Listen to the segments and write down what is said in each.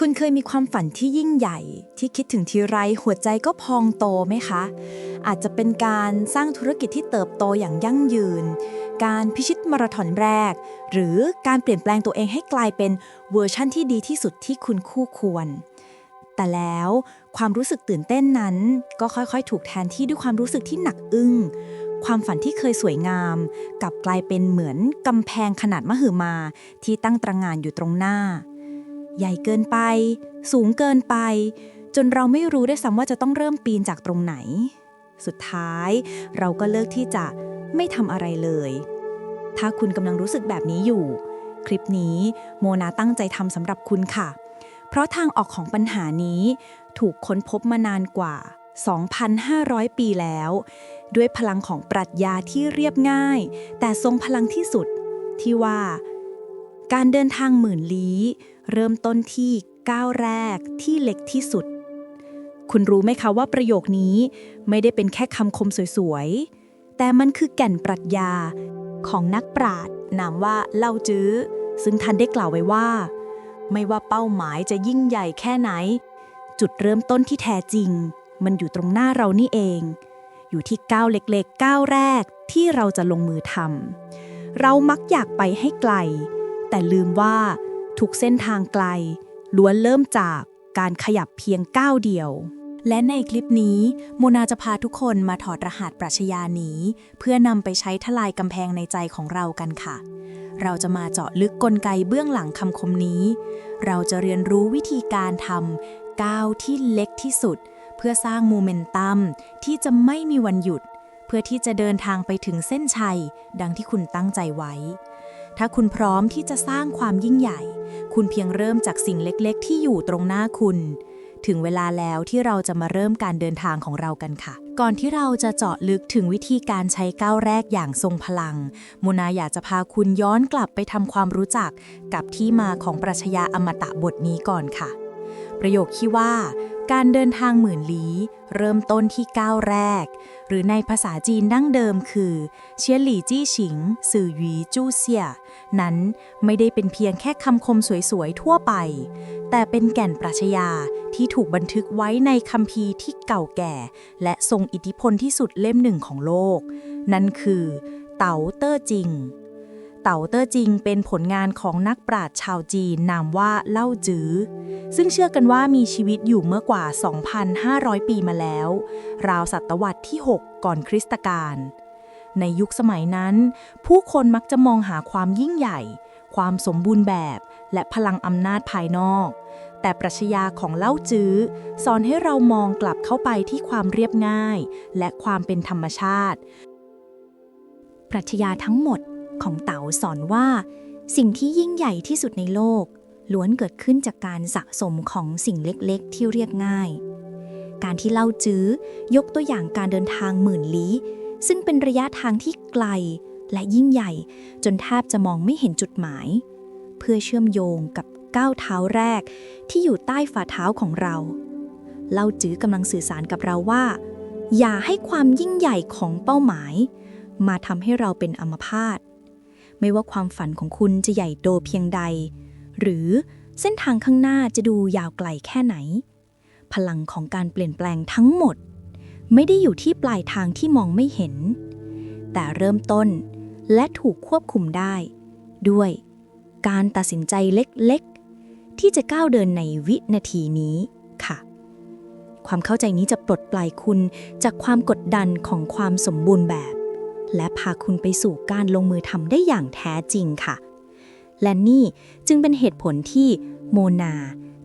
คุณเคยมีความฝันที่ยิ่งใหญ่ ที่คิดถึงทีไรหัวใจก็พองโตไหมคะ อาจจะเป็นการสร้างธุรกิจที่เติบโตอย่างยั่งยืน การพิชิตมาราธอนแรก หรือการเปลี่ยนแปลงตัวเองให้กลายเป็นเวอร์ชั่นที่ดีที่สุดที่คุณคู่ควร แต่แล้วความรู้สึกตื่นเต้นนั้น ก็ค่อยๆ ถูกแทนที่ด้วยความรู้สึกที่หนักอึ้งความฝันที่เคยสวยงามกลับกลายเป็นเหมือนกำแพงขนาดมหึมาที่ตั้งตระงานอยู่ตรงหน้า ใหญ่เกินไป สูงเกินไป จนเราไม่รู้ได้ซ้ำว่าจะต้องเริ่มปีนจากตรงไหน สุดท้าย เราก็เลิกที่จะไม่ทำอะไรเลย ถ้าคุณกำลังรู้สึกแบบนี้อยู่ คลิปนี้โมนาตั้งใจทำสำหรับคุณค่ะ เพราะทางออกของปัญหานี้ ถูกค้นพบมานานกว่า 2,500 ปีแล้ว ด้วยพลังของปรัชญาที่เรียบง่าย แต่ทรงพลังที่สุดที่ว่า การเดินทางหมื่นลี้เริ่มต้นที่ก้าวแรกที่เล็กที่สุด คุณรู้ไหมคะว่าประโยคนี้ไม่ได้เป็นแค่คำคมสวยๆ แต่มันคือแก่นปรัชญาของนักปราชญ์นามว่าเล่าจื้อ ซึ่งท่านได้กล่าวไว้ว่า ไม่ว่าเป้าหมายจะยิ่งใหญ่แค่ไหน จุดเริ่มต้นที่แท้จริง มันอยู่ตรงหน้าเรานี่เอง อยู่ที่ก้าวเล็กๆก้าวแรกที่เราจะลงมือทำเรามักอยากไปให้ไกล แต่ลืมว่าทุกเส้นทางไกล ล้วนเริ่มจากการขยับเพียงก้าวเดียว และในคลิปนี้โมนาจะพาทุกคนมาถอดรหัสปรัชญานี้ เพื่อนำไปใช้ทลายกำแพงในใจของเรากันค่ะ เราจะมาเจาะลึกกลไกเบื้องหลังคำคมนี้ เราจะเรียนรู้วิธีการทำก้าวที่เล็กที่สุด เพื่อสร้างโมเมนตัมที่จะไม่มีวันหยุด เพื่อที่จะเดินทางไปถึงเส้นชัย ดังที่คุณตั้งใจไว้ ถ้าคุณพร้อมที่จะสร้างความยิ่งใหญ่ คุณเพียงเริ่มจากสิ่งเล็กๆ ที่อยู่ตรงหน้าคุณ ถึงเวลาแล้วที่เราจะมาเริ่มการเดินทางของเรากันค่ะ ก่อนที่เราจะเจาะลึกถึงวิธีการใช้ก้าวแรกอย่างทรงพลังโมนาอยากจะพาคุณย้อนกลับไปทำความรู้จักกับที่มาของปรัชญาอมตะบทนี้ก่อนค่ะ ประโยคที่ว่า การเดินทางหมื่นลี้ เริ่มต้นที่ก้าวแรก หรือในภาษาจีนดั้งเดิมคือ เชียหลี่จี้ฉิง สื่อหยีจู้เซีย นั้นไม่ได้เป็นเพียงแค่คำคมสวยๆ ทั่วไป แต่เป็นแก่นปรัชญาที่ถูกบันทึกไว้ในคัมภีร์ที่เก่าแก่ และทรงอิทธิพลที่สุดเล่มหนึ่งของโลก นั่นคือ เต๋าเต้อจริง เต๋าเต้อจริงเป็นผลงานของนักปราชญ์ชาวจีนนามว่าเล่าจื้อ ซึ่งเชื่อกันว่ามีชีวิตอยู่เมื่อกว่า 2,500 ปีมาแล้ว ราวศตวรรษที่ 6 ก่อนคริสตกาล ในยุคสมัยนั้น ผู้คนมักจะมองหาความยิ่งใหญ่ ความสมบูรณ์แบบ และพลังอำนาจภายนอก แต่ปรัชญาของเล่าจื้อสอนให้เรามองกลับเข้าไปที่ความเรียบง่าย และความเป็นธรรมชาติ ปรัชญาทั้งหมด ของเต๋าสอนว่า สิ่งที่ยิ่งใหญ่ที่สุดในโลก ล้วนเกิดขึ้นจากการสะสมของสิ่งเล็กๆ ที่เรียกง่าย การที่เล่าจื้อยกตัวอย่างการเดินทางหมื่นลี้ ซึ่งเป็นระยะทางที่ไกลและยิ่งใหญ่ จนแทบจะมองไม่เห็นจุดหมาย เพื่อเชื่อมโยงกับก้าวเท้าแรกที่อยู่ใต้ฝ่าเท้าของเรา เล่าจื้อกำลังสื่อสารกับเราว่า อย่าให้ความยิ่งใหญ่ของเป้าหมาย มาทำให้เราเป็นอัมพาต ไม่ว่าความฝันของคุณจะใหญ่โตเพียงใด หรือเส้นทางข้างหน้าจะดูยาวไกลแค่ไหน พลังของการเปลี่ยนแปลงทั้งหมด ไม่ได้อยู่ที่ปลายทางที่มองไม่เห็น แต่เริ่มต้นและถูกควบคุมได้ ด้วยการตัดสินใจเล็กๆ ที่จะก้าวเดินในวินาทีนี้ค่ะ ความเข้าใจนี้จะปลดปล่อยคุณจากความกดดันของความสมบูรณ์แบบ และพาคุณไปสู่การลงมือทำได้อย่างแท้จริงค่ะ และนี่จึงเป็นเหตุผลที่โมนา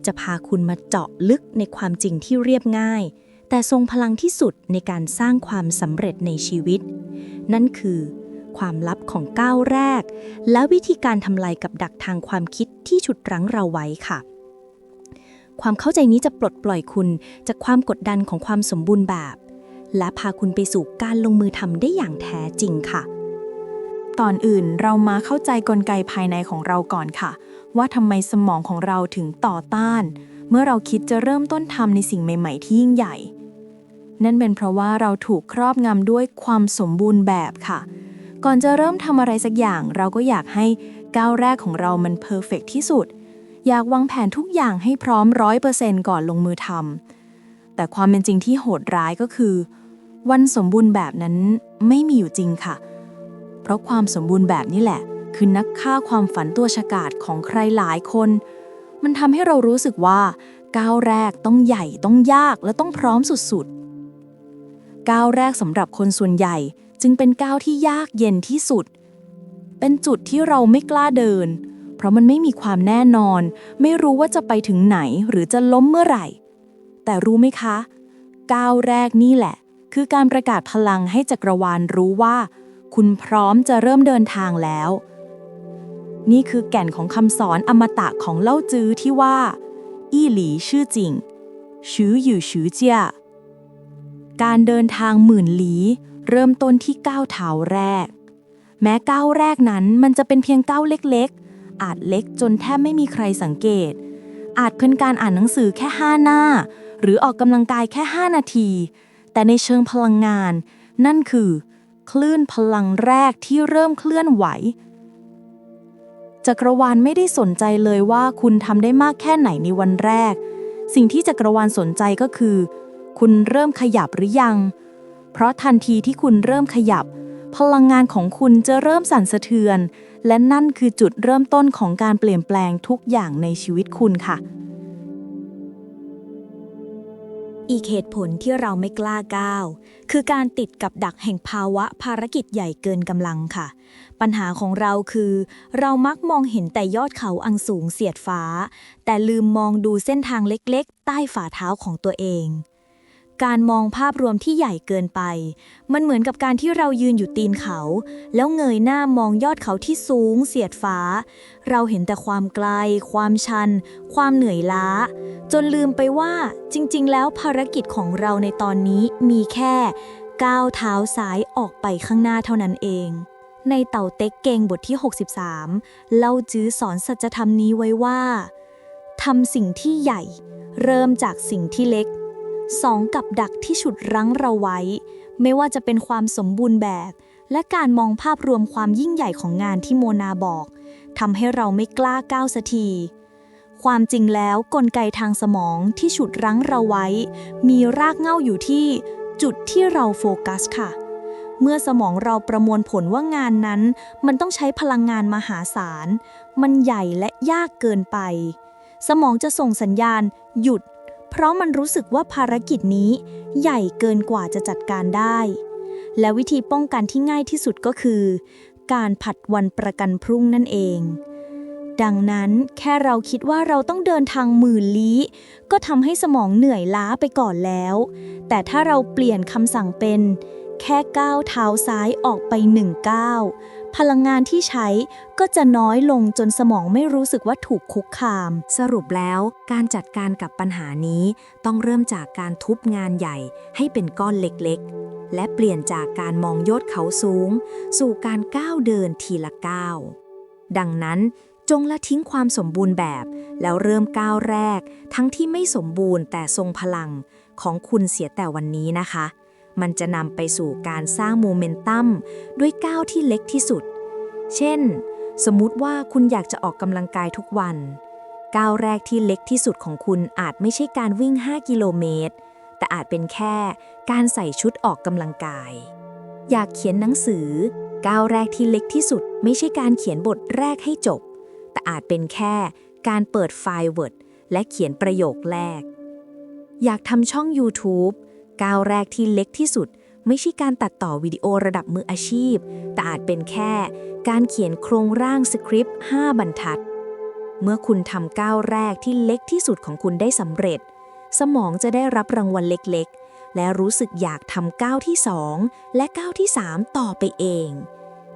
จะพาคุณมาเจาะลึกในความจริงที่เรียบง่าย แต่ทรงพลังที่สุดในการสร้างความสำเร็จในชีวิต นั่นคือ ความลับของก้าวแรก และวิธีการทำลายกับดักทางความคิดที่ฉุดรั้งเราไว้ค่ะ ความเข้าใจนี้จะปลดปล่อยคุณจากความกดดันของความสมบูรณ์แบบ และพาคุณไปสู่การลงมือทำได้อย่างแท้จริงค่ะ ตอนอื่นเรามาเข้าใจกลไกภายในของเราก่อนค่ะ ว่าทำไมสมองของเราถึงต่อต้าน เมื่อเราคิดจะเริ่มต้นทำในสิ่งใหม่ ๆ ที่ยิ่งใหญ่ นั่นเป็นเพราะว่าเราถูกครอบงำด้วยความสมบูรณ์แบบค่ะ ก่อนจะเริ่มทำอะไรสักอย่าง เราก็อยากให้ก้าวแรกของเรามันเพอร์เฟกที่สุด อยากวางแผนทุกอย่างให้พร้อมร้อยเปอร์เซนต์ก่อนลงมือทำ แต่ความเป็นจริงที่โหดร้ายก็คือ วันสมบูรณ์แบบนั้นไม่มีอยู่จริงค่ะ เพราะความสมบูรณ์แบบนี้แหละ คือนักฆ่าความฝันตัวฉกาจของใครหลายคน มันทำให้เรารู้สึกว่า ก้าวแรกต้องใหญ่ต้องยากและต้องพร้อมสุดๆ ก้าวแรกสำหรับคนส่วนใหญ่จึงเป็นก้าวที่ยากเย็นที่สุด เป็นจุดที่เราไม่กล้าเดิน เพราะมันไม่มีความแน่นอน ไม่รู้ว่าจะไปถึงไหนหรือจะล้มเมื่อไหร่ แต่รู้ไหมคะ ก้าวแรกนี่แหละ คือการประกาศพลังให้จักรวาลรู้ว่า คุณพร้อมจะเริ่มเดินทางแล้ว นี่คือแก่นของคำสอนอมตะของเล่าจื้อที่ว่า อี้หลีชื่อจริงชืออยู่ชือเจียการเดินทางหมื่นลี้ เริ่มต้นที่ก้าวเท้าแรก แม้ก้าวแรกนั้นมันจะเป็นเพียงก้าวเล็กๆ อาจเล็กจนแทบไม่มีใครสังเกต อาจเป็นการอ่านหนังสือแค่5หน้า หรือออกกำลังกายแค่ 5 นาที แต่ในเชิงพลังงาน นั่นคือ คลื่นพลังแรกที่เริ่มเคลื่อนไหว จักรวาลไม่ได้สนใจเลยว่าคุณทำได้มากแค่ไหนในวันแรก สิ่งที่จักรวาลสนใจก็คือ คุณเริ่มขยับหรือยัง เพราะทันทีที่คุณเริ่มขยับ พลังงานของคุณจะเริ่มสั่นสะเทือน และนั่นคือจุดเริ่มต้นของการเปลี่ยนแปลงทุกอย่างในชีวิตคุณค่ะ อีกเหตุผลที่เราไม่กล้าก้าว คือการติดกับดักแห่งภาวะภารกิจใหญ่เกินกำลังค่ะ ปัญหาของเราคือ เรามักมองเห็นแต่ยอดเขาอังสูงเสียดฟ้า แต่ลืมมองดูเส้นทางเล็กๆ ใต้ฝ่าเท้าของตัวเอง การมองภาพรวมที่ใหญ่เกินไป มันเหมือนกับการที่เรายืนอยู่ตีนเขา แล้วเงยหน้ามองยอดเขาที่สูงเสียดฟ้า เราเห็นแต่ความไกล ความชัน ความเหนื่อยล้า จนลืมไปว่าจริง ๆ แล้วภารกิจของเราในตอนนี้มีแค่ก้าวเท้าซ้ายออกไปข้างหน้าเท่านั้นเอง ในเต่าเต็กเกงบทที่ 63 เล่าจื้อสอนสัจธรรมนี้ไว้ว่าทำสิ่งที่ใหญ่ เริ่มจากสิ่งที่เล็ก สองกับดักที่ฉุดรั้งเราไว้ ไม่ว่าจะเป็นความสมบูรณ์แบบ และการมองภาพรวมความยิ่งใหญ่ของงานที่โมนาบอกทำให้เราไม่กล้าก้าวสักทีความจริงแล้วกลไกทางสมองที่ฉุดรั้งเราไว้ มีรากเหง้าอยู่ที่จุดที่เราโฟกัสค่ะ เมื่อสมองเราประมวลผลว่างานนั้น มันต้องใช้พลังงานมหาศาล มันใหญ่และยากเกินไป สมองจะส่งสัญญาณ หยุด เพราะมันรู้สึกว่าภารกิจนี้ใหญ่เกินกว่าจะจัดการได้ และวิธีป้องกันที่ง่ายที่สุดก็คือ การผัดวันประกันพรุ่งนั่นเอง ดังนั้นแค่เราคิดว่าเราต้องเดินทางหมื่นลี้ ก็ทำให้สมองเหนื่อยล้าไปก่อนแล้ว แต่ถ้าเราเปลี่ยนคำสั่งเป็น แค่ก้าวเท้าซ้ายออกไปหนึ่งก้าว พลังงานที่ใช้ก็จะน้อยลงจนสมองไม่รู้สึกว่าถูกคุกคาม สรุปแล้วการจัดการกับปัญหานี้ต้องเริ่มจากการทุบงานใหญ่ให้เป็นก้อนเล็กๆ และเปลี่ยนจากการมองยอดเขาสูง สู่การก้าวเดินทีละก้าว ดังนั้นจงละทิ้งความสมบูรณ์แบบ แล้วเริ่มก้าวแรก ทั้งที่ไม่สมบูรณ์แต่ทรงพลังของคุณเสียแต่วันนี้นะคะ มันจะนำไปสู่การสร้างโมเมนตัมด้วยก้าวที่เล็กที่สุด เช่น สมมุติว่าคุณอยากจะออกกำลังกายทุกวัน ก้าวแรกที่เล็กที่สุดของคุณอาจไม่ใช่การวิ่ง 5 กิโลเมตร แต่อาจเป็นแค่การใส่ชุดออกกำลังกาย อยากเขียนหนังสือ ก้าวแรกที่เล็กที่สุด ไม่ใช่การเขียนบทแรกให้จบ แต่อาจเป็นแค่การเปิดไฟล์ Word และเขียนประโยคแรก อยากทำช่อง YouTube ก้าวแรกที่เล็กที่สุด ไม่ใช่การตัดต่อวิดีโอระดับมืออาชีพ แต่อาจเป็นแค่การเขียนโครงร่างสคริปต์ 5 บรรทัด เมื่อคุณทำก้าวแรกที่เล็กที่สุดของคุณได้สำเร็จ สมองจะได้รับรางวัลเล็กๆ และรู้สึกอยากทำก้าวที่ 2 และก้าวที่ 3 ต่อไปเอง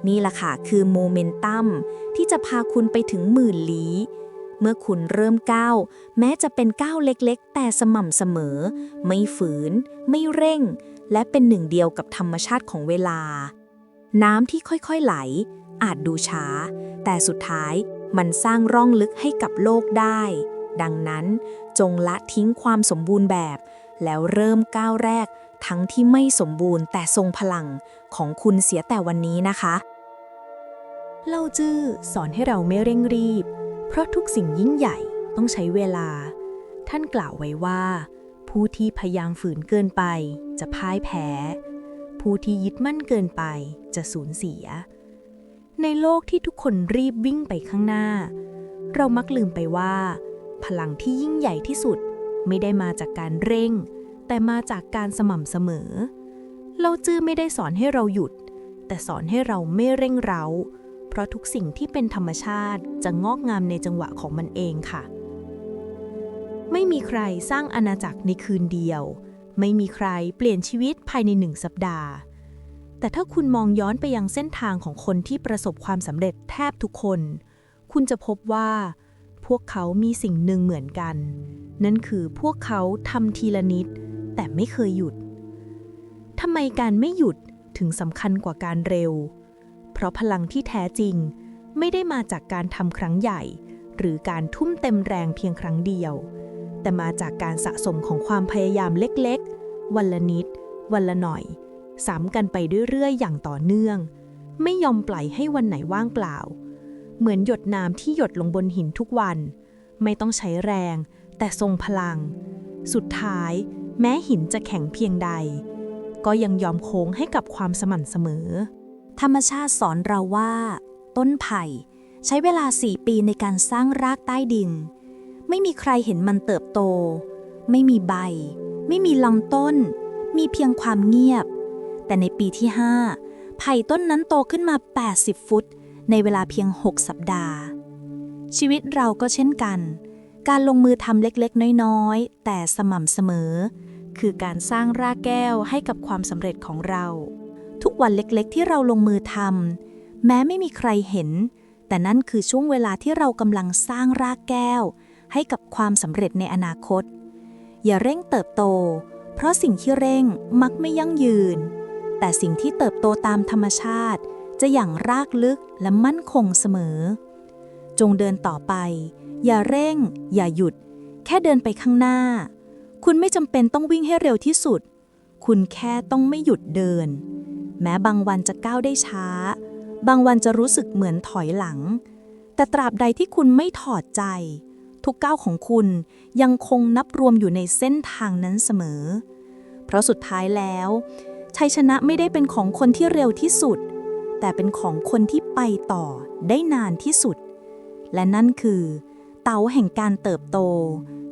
นี่แหละค่ะคือโมเมนตัมที่จะพาคุณไปถึงหมื่นลี้ เมื่อคุณเริ่มก้าวแม้จะเป็นก้าวเล็กๆ แต่สม่ำเสมอ ไม่ฝืน ไม่เร่ง และเป็นหนึ่งเดียวกับธรรมชาติของเวลา น้ำที่ค่อยๆไหล อาจดูช้า แต่สุดท้ายมันสร้างร่องลึกให้กับโลกได้ ดังนั้นจงละทิ้งความสมบูรณ์แบบ แล้วเริ่มก้าวแรก ทั้งที่ไม่สมบูรณ์แต่ทรงพลังของคุณเสียแต่วันนี้นะคะ เล่าจื้อสอนให้เราไม่เร่งรีบ เพราะทุกสิ่งยิ่งใหญ่ต้องใช้เวลา ท่านกล่าวไว้ว่า ผู้ที่พยายามฝืนเกินไปจะพ่ายแพ้ ผู้ที่ยึดมั่นเกินไปจะสูญเสีย ในโลกที่ทุกคนรีบวิ่งไปข้างหน้า เรามักลืมไปว่า พลังที่ยิ่งใหญ่ที่สุดไม่ได้มาจากการเร่ง แต่มาจากการสม่ำเสมอ เราจื้อไม่ได้สอนให้เราหยุด แต่สอนให้เราไม่เร่งเร้า ราะทุกสิ่งที่เป็นธรรมชาติจะงอกงามในจังหวะของมันเองค่ะ ไม่มีใครสร้างอาณาจักรในคืนเดียว ไม่มีใครเปลี่ยนชีวิตภายในหนึ่งสัปดาห์ แต่ถ้าคุณมองย้อนไปยังเส้นทางของคนที่ประสบความสำเร็จแทบทุกคน คุณจะพบว่า พวกเขามีสิ่งหนึ่งเหมือนกัน นั่นคือพวกเขาทำทีละนิด แต่ไม่เคยหยุดทำไมการไม่หยุดถึงสำคัญกว่าการเร็ว เพราะพลังที่แท้จริง ไม่ได้มาจากการทำครั้งใหญ่ หรือการทุ่มเต็มแรงเพียงครั้งเดียว แต่มาจากการสะสมของความพยายามเล็กๆ วันละนิด วันละหน่อย ซ้ำกันไปเรื่อยๆ อย่างต่อเนื่อง ไม่ยอมปล่อยให้วันไหนว่างเปล่า เหมือนหยดน้ำที่หยดลงบนหินทุกวัน ไม่ต้องใช้แรง แต่ทรงพลัง สุดท้าย แม้หินจะแข็งเพียงใด ก็ยังยอมโค้งให้กับความสม่ำเสมอ ธรรมชาติสอนเราว่า ต้นไผ่ ใช้เวลา4ปีในการสร้างรากใต้ดิน ไม่มีใครเห็นมันเติบโต ไม่มีใบ ไม่มีลำต้น มีเพียงความเงียบ แต่ในปีที่5ไผ่ต้นนั้นโตขึ้นมา 80 ฟุต ในเวลาเพียง 6 สัปดาห์ ชีวิตเราก็เช่นกัน การลงมือทำเล็กๆ น้อยๆ แต่สม่ำเสมอ คือการสร้างรากแก้วให้กับความสำเร็จของเรา ทุกวันเล็กๆ ที่เราลงมือทำแม้ไม่มีใครเห็น แต่นั่นคือช่วงเวลาที่เรากำลังสร้างรากแก้ว ให้กับความสำเร็จในอนาคต อย่าเร่งเติบโต เพราะสิ่งที่เร่งมักไม่ยั่งยืน แต่สิ่งที่เติบโตตามธรรมชาติ จะอย่างรากลึกและมั่นคงเสมอ จงเดินต่อไป อย่าเร่ง อย่าหยุด แค่เดินไปข้างหน้า คุณไม่จำเป็นต้องวิ่งให้เร็วที่สุด คุณแค่ต้องไม่หยุดเดิน แม้บางวันจะก้าวได้ช้า บางวันจะรู้สึกเหมือนถอยหลัง แต่ตราบใดที่คุณไม่ถอดใจ ทุกก้าวของคุณยังคงนับรวมอยู่ในเส้นทางนั้นเสมอ เพราะสุดท้ายแล้วชัยชนะไม่ได้เป็นของคนที่เร็วที่สุด แต่เป็นของคนที่ไปต่อได้นานที่สุด และนั่นคือ เตาแห่งการเติบโต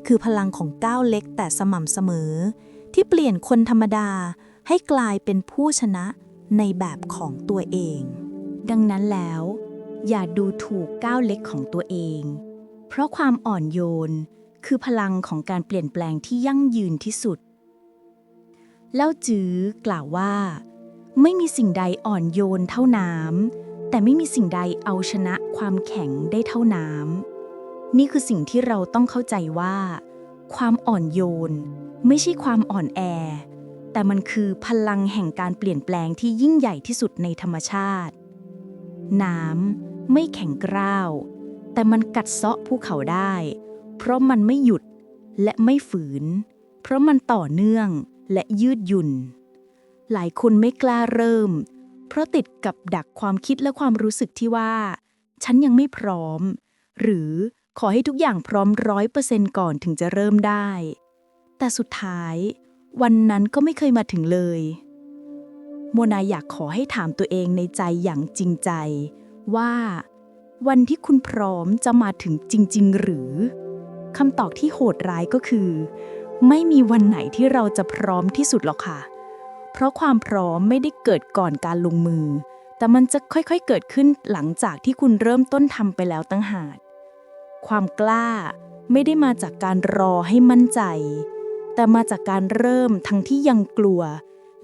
คือพลังของก้าวเล็กแต่สม่ำเสมอ ที่เปลี่ยนคนธรรมดาให้กลายเป็นผู้ชนะ ในแบบของตัวเอง ดังนั้นแล้ว อย่าดูถูกก้าวเล็กของตัวเอง เพราะความอ่อนโยนคือพลังของการเปลี่ยนแปลงที่ยั่งยืนที่สุด เล่าจื้อกล่าวว่า ไม่มีสิ่งใดอ่อนโยนเท่าน้ำแต่ไม่มีสิ่งใดเอาชนะความแข็งได้เท่าน้ำนี่คือสิ่งที่เราต้องเข้าใจว่า ความอ่อนโยน ไม่ใช่ความอ่อนแอ แต่มันคือพลังแห่งการเปลี่ยนแปลงที่ยิ่งใหญ่ที่สุดในธรรมชาติ น้ำไม่แข็งกร้าว แต่มันกัดเซาะภูเขาได้ เพราะมันไม่หยุดและไม่ฝืน เพราะมันต่อเนื่องและยืดหยุ่น หลายคนไม่กล้าเริ่ม เพราะติดกับดักความคิดและความรู้สึกที่ว่า ฉันยังไม่พร้อม หรือขอให้ทุกอย่างพร้อมร้อยเปอร์เซนต์ก่อนถึงจะเริ่มได้ แต่สุดท้าย วันนั้นก็ไม่เคยมาถึงเลย โมนาอยากขอให้ถามตัวเองในใจอย่างจริงใจ ว่า วันที่คุณพร้อมจะมาถึงจริง ๆ หรือคำตอบที่โหดร้ายก็คือ ไม่มีวันไหนที่เราจะพร้อมที่สุดหรอกค่ะ เพราะความพร้อมไม่ได้เกิดก่อนการลงมือ แต่มันจะค่อยๆเกิดขึ้นหลังจากที่คุณเริ่มต้นทำไปแล้วตั้งหากความกล้าไม่ได้มาจากการรอให้มั่นใจ แต่มาจากการเริ่มทั้งที่ยังกลัว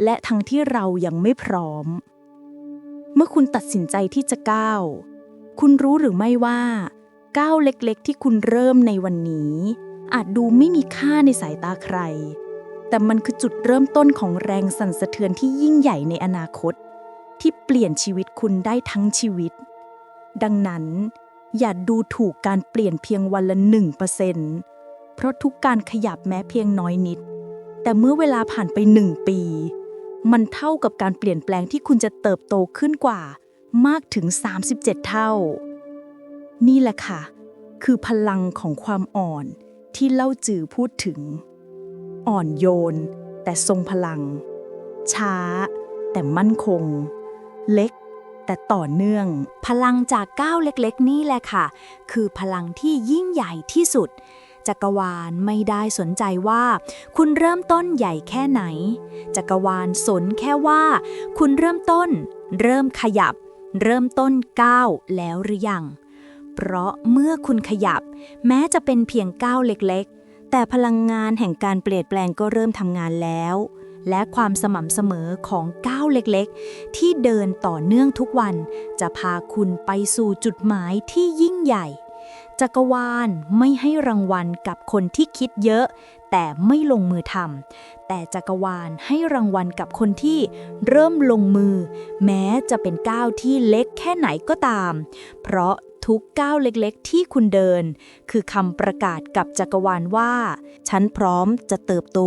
และทั้งที่เรายังไม่พร้อม เมื่อคุณตัดสินใจที่จะก้าว คุณรู้หรือไม่ว่าก้าวเล็กๆ ที่คุณเริ่มในวันนี้ อาจดูไม่มีค่าในสายตาใคร แต่มันคือจุดเริ่มต้นของแรงสั่นสะเทือนที่ยิ่งใหญ่ในอนาคต ที่เปลี่ยนชีวิตคุณได้ทั้งชีวิต ดังนั้น อย่าดูถูกการเปลี่ยนเพียงวันละหนึ่งเปอร์เซ็นต์ ราะทุกการขยับแม้เพียงน้อยนิด แต่เมื่อเวลาผ่านไปหนึ่งปี มันเท่ากับการเปลี่ยนแปลงที่คุณจะเติบโตขึ้นกว่ามากถึง 37 เท่า นี่แหละค่ะ คือพลังของความอ่อนที่เล่าจือพูดถึง อ่อนโยน แต่ทรงพลัง ช้า แต่มั่นคง เล็กแต่ต่อเนื่อง พลังจากก้าวเล็กๆ นี่แหละค่ะ คือพลังที่ยิ่งใหญ่ที่สุด จักรวาลไม่ได้สนใจว่า คุณเริ่มต้นใหญ่แค่ไหน จักรวาลสนแค่ว่า คุณเริ่มต้น เริ่มขยับ เริ่มต้นก้าวแล้วหรือยัง เพราะเมื่อคุณขยับ แม้จะเป็นเพียงก้าวเล็กๆ แต่พลังงานแห่งการเปลี่ยนแปลงก็เริ่มทำงานแล้ว และความสม่ำเสมอของก้าวเล็กๆ ที่เดินต่อเนื่องทุกวัน จะพาคุณไปสู่จุดหมายที่ยิ่งใหญ่ จักรวาลไม่ให้รางวัลกับคนที่คิดเยอะ แต่ไม่ลงมือทำแต่จักรวาลให้รางวัลกับคนที่เริ่มลงมือ แม้จะเป็นก้าวที่เล็กแค่ไหนก็ตาม เพราะทุกก้าวเล็กๆ ที่คุณเดิน คือคำประกาศกับจักรวาลว่า ฉันพร้อมจะเติบโต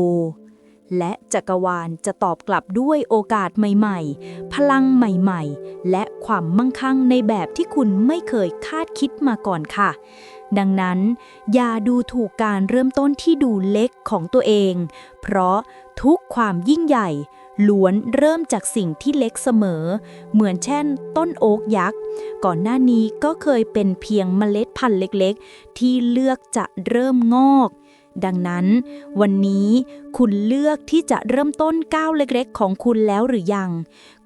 และจักรวาลจะตอบกลับด้วยโอกาสใหม่ๆ พลังใหม่ๆ และความมั่งคั่งในแบบที่คุณไม่เคยคาดคิดมาก่อนค่ะ ดังนั้น อย่าดูถูกการเริ่มต้นที่ดูเล็กของตัวเอง เพราะทุกความยิ่งใหญ่ล้วนเริ่มจากสิ่งที่เล็กเสมอ เหมือนเช่น ต้นโอ๊กยักษ์ ก่อนหน้านี้ก็เคยเป็นเพียงเมล็ดพันธุ์เล็กๆ ที่เลือกจะเริ่มงอก ดังนั้น วันนี้คุณเลือกที่จะเริ่มต้นก้าวเล็กๆ ของคุณแล้วหรือยัง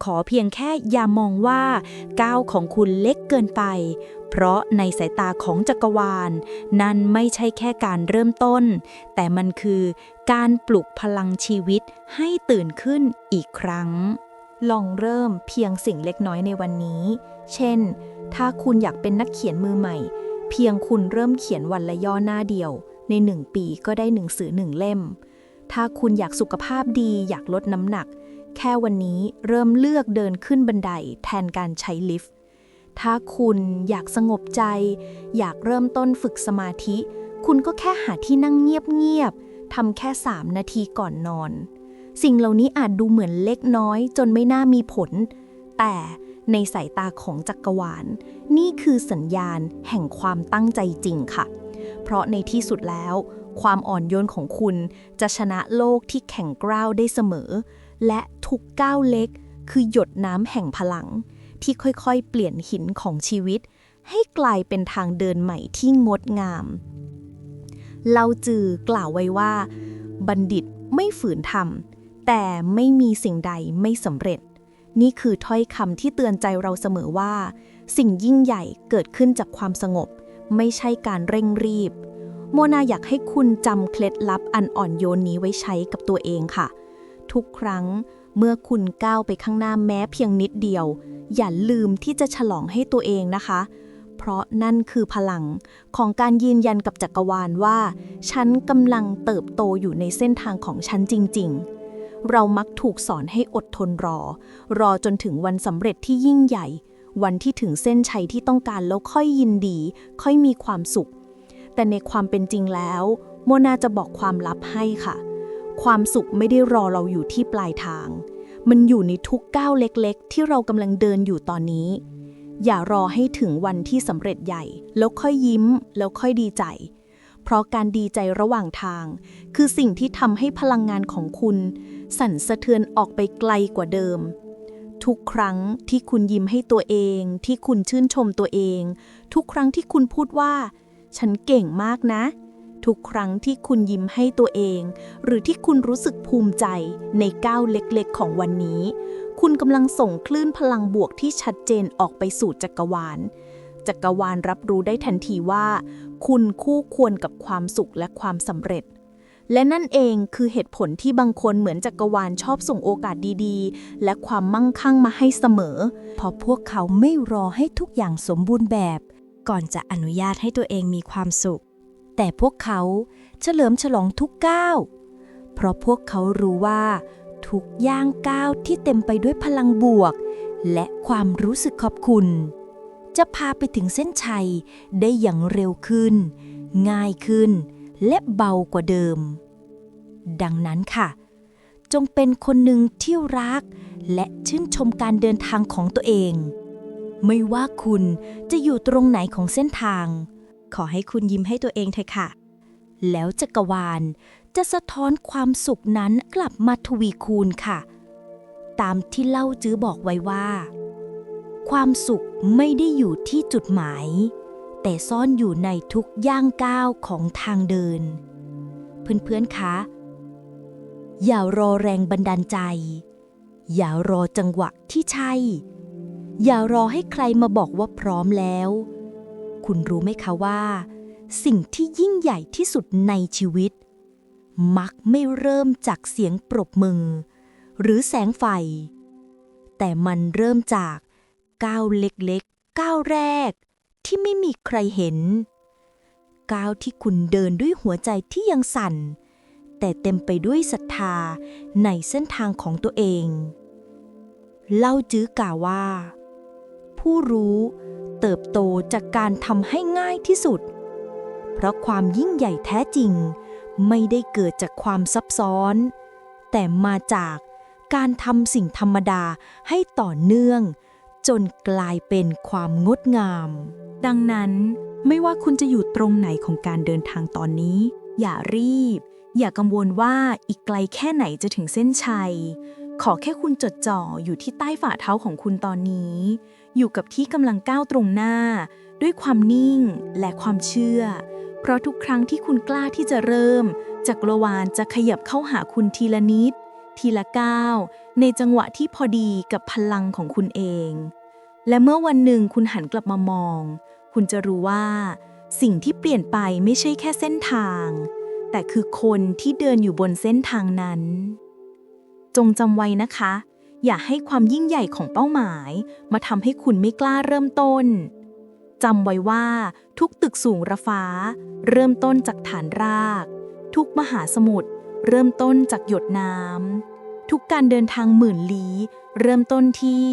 ขอเพียงแค่อย่ามองว่าก้าวของคุณเล็กเกินไป เพราะในสายตาของจักรวาล นั่นไม่ใช่แค่การเริ่มต้น แต่มันคือการปลุกพลังชีวิตให้ตื่นขึ้นอีกครั้ง ลองเริ่มเพียงสิ่งเล็กน้อยในวันนี้ เช่น ถ้าคุณอยากเป็นนักเขียนมือใหม่ เพียงคุณเริ่มเขียนวันละย่อหน้าเดียว ในหนึ่งปีก็ได้หนังสือหนึ่งเล่ม ถ้าคุณอยากสุขภาพดีอยากลดน้ำหนัก แค่วันนี้เริ่มเลือกเดินขึ้นบันไดแทนการใช้ลิฟต์ ถ้าคุณอยากสงบใจ อยากเริ่มต้นฝึกสมาธิ คุณก็แค่หาที่นั่งเงียบๆทำแค่ 3 นาทีก่อนนอน สิ่งเหล่านี้อาจดูเหมือนเล็กน้อย จนไม่น่ามีผล แต่ในสายตาของจักรวาล นี่คือสัญญาณแห่งความตั้งใจจริงค่ะ เพราะในที่สุดแล้ว ความอ่อนโยนของคุณจะชนะโลกที่แข็งกร้าวได้เสมอ และทุกก้าวเล็กคือหยดน้ำแห่งพลัง ที่ค่อยๆ เปลี่ยนหินของชีวิต ให้กลายเป็นทางเดินใหม่ที่งดงามเล่าจือกล่าวไว้ว่า บัณฑิตไม่ฝืนทำแต่ไม่มีสิ่งใดไม่สำเร็จ นี่คือถ้อยคำที่เตือนใจเราเสมอว่า สิ่งยิ่งใหญ่เกิดขึ้นจากความสงบ ไม่ใช่การเร่งรีบ โมนาอยากให้คุณจำเคล็ดลับอันอ่อนโยนนี้ไว้ใช้กับตัวเองค่ะ ทุกครั้งเมื่อคุณก้าวไปข้างหน้าแม้เพียงนิดเดียว อย่าลืมที่จะฉลองให้ตัวเองนะคะ เพราะนั่นคือพลังของการยืนยันกับจักรวาลว่า ฉันกำลังเติบโตอยู่ในเส้นทางของฉันจริง ๆ เรามักถูกสอนให้อดทนรอ รอจนถึงวันสำเร็จที่ยิ่งใหญ่ วันที่ถึงเส้นชัยที่ต้องการแล้วค่อยยินดี ค่อยมีความสุข แต่ในความเป็นจริงแล้ว โมนาจะบอกความลับให้ค่ะ ความสุขไม่ได้รอเราอยู่ที่ปลายทาง มันอยู่ในทุกก้าวเล็กๆ ที่เรากำลังเดินอยู่ตอนนี้ อย่ารอให้ถึงวันที่สำเร็จใหญ่ แล้วค่อยยิ้ม แล้วค่อยดีใจ เพราะการดีใจระหว่างทาง คือสิ่งที่ทำให้พลังงานของคุณ สั่นสะเทือนออกไปไกลกว่าเดิม ทุกครั้งที่คุณยิ้มให้ตัวเอง ที่คุณชื่นชมตัวเอง ทุกครั้งที่คุณพูดว่า ฉันเก่งมากนะ ทุกครั้งที่คุณยิ้มให้ตัวเอง หรือที่คุณรู้สึกภูมิใจในก้าวเล็กๆ ของวันนี้ คุณกำลังส่งคลื่นพลังบวกที่ชัดเจนออกไปสู่จักรวาล จักรวาลรับรู้ได้ทันทีว่า คุณคู่ควรกับความสุขและความสำเร็จ และนั่นเองคือเหตุผลที่บางคนเหมือนจักรวาลชอบส่งโอกาสดีๆ และความมั่งคั่งมาให้เสมอ เพราะพวกเขาไม่รอให้ทุกอย่างสมบูรณ์แบบ ก่อนจะอนุญาตให้ตัวเองมีความสุข แต่พวกเขาเฉลิมฉลองทุกก้าว เพราะพวกเขารู้ว่า ทุกย่างก้าวที่เต็มไปด้วยพลังบวก และความรู้สึกขอบคุณ จะพาไปถึงเส้นชัยได้อย่างเร็วขึ้น ง่ายขึ้น และเบากว่าเดิม ดังนั้นค่ะ จงเป็นคนหนึ่งที่รัก และชื่นชมการเดินทางของตัวเอง ไม่ว่าคุณจะอยู่ตรงไหนของเส้นทาง ขอให้คุณยิ้มให้ตัวเองเถอะค่ะ แล้วจักรวาลจะสะท้อนความสุขนั้นกลับมาทวีคูณค่ะ ตามที่เล่าจื้อบอกไว้ว่า ความสุขไม่ได้อยู่ที่จุดหมาย แต่ซ่อนอยู่ในทุกย่างก้าวของทางเดิน เพื่อนๆ คะ อย่ารอแรงบันดาลใจ อย่ารอจังหวะที่ใช่ อย่ารอให้ใครมาบอกว่าพร้อมแล้ว คุณรู้ไหมคะว่า สิ่งที่ยิ่งใหญ่ที่สุดในชีวิต มักไม่เริ่มจากเสียงปรบมือ หรือแสงไฟ แต่มันเริ่มจากก้าวเล็กๆก้าวแรก ที่ไม่มีใครเห็น ก้าวที่คุณเดินด้วยหัวใจที่ยังสั่น แต่เต็มไปด้วยศรัทธาในเส้นทางของตัวเอง เล่าจื้อกล่าวว่า ผู้รู้เติบโตจากการทำให้ง่ายที่สุด เพราะความยิ่งใหญ่แท้จริง ไม่ได้เกิดจากความซับซ้อน แต่มาจากการทำสิ่งธรรมดาให้ต่อเนื่อง จนกลายเป็นความงดงาม ดังนั้นไม่ว่าคุณจะอยู่ตรงไหนของการเดินทางตอนนี้ อย่ารีบ อย่ากังวลว่าอีกไกลแค่ไหนจะถึงเส้นชัย ขอแค่คุณจดจ่ออยู่ที่ใต้ฝ่าเท้าของคุณตอนนี้ อยู่กับที่กำลังก้าวตรงหน้า ด้วยความนิ่งและความเชื่อ เพราะทุกครั้งที่คุณกล้าที่จะเริ่ม จักรวาลจะขยับเข้าหาคุณทีละนิด ทีละก้าว ในจังหวะที่พอดีกับพลังของคุณเอง และเมื่อวันหนึ่งคุณหันกลับมามอง คุณจะรู้ว่า สิ่งที่เปลี่ยนไปไม่ใช่แค่เส้นทาง แต่คือคนที่เดินอยู่บนเส้นทางนั้น จงจำไว้นะคะ อย่าให้ความยิ่งใหญ่ของเป้าหมาย มาทำให้คุณไม่กล้าเริ่มต้นจำไว้ว่าทุกตึกสูงระฟ้า เริ่มต้นจากฐานราก ทุกมหาสมุทรเริ่มต้นจากหยดน้ำ ทุกการเดินทางหมื่นลี้ เริ่มต้นที่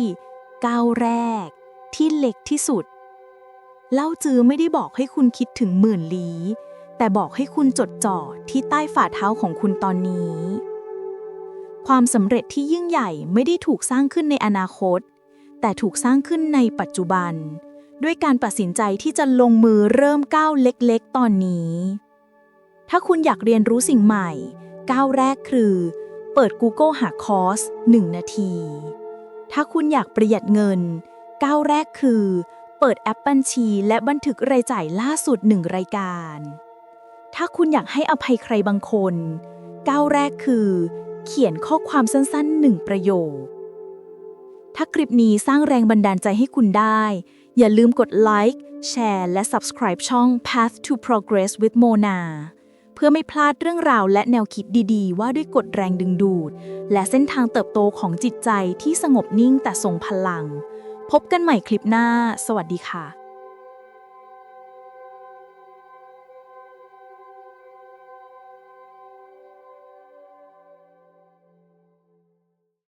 ก้าวแรก ที่เล็กที่สุด เล่าจือไม่ได้บอกให้คุณคิดถึงหมื่นลี้ แต่บอกให้คุณจดจ่อที่ใต้ฝ่าเท้าของคุณตอนนี้ ความสำเร็จที่ยิ่งใหญ่ไม่ได้ถูกสร้างขึ้นในอนาคต แต่ถูกสร้างขึ้นในปัจจุบัน ด้วยการตัดสินใจที่จะลงมือเริ่มก้าวเล็กๆ ตอนนี้ ถ้าคุณอยากเรียนรู้สิ่งใหม่ ก้าวแรกคือ เปิด Google หาคอร์ส 1 นาที ถ้าคุณอยากประหยัดเงิน ก้าวแรกคือ เปิดแอปบัญชีและบันทึกรายจ่ายล่าสุด 1 รายการ ถ้าคุณอยากให้อภัยใครบางคน ก้าวแรกคือ เขียนข้อความสั้นๆหนึ่งประโยค ถ้าคลิปนี้สร้างแรงบันดาลใจให้คุณได้ อย่าลืมกดไลค์แชร์และ subscribe ช่อง Path to Progress with Mona เพื่อไม่พลาดเรื่องราวและแนวคิดดีๆ ว่าด้วยกฎแรงดึงดูด และเส้นทางเติบโตของจิตใจที่สงบนิ่งแต่ทรงพลัง พบกันใหม่คลิปหน้า สวัสดีค่ะ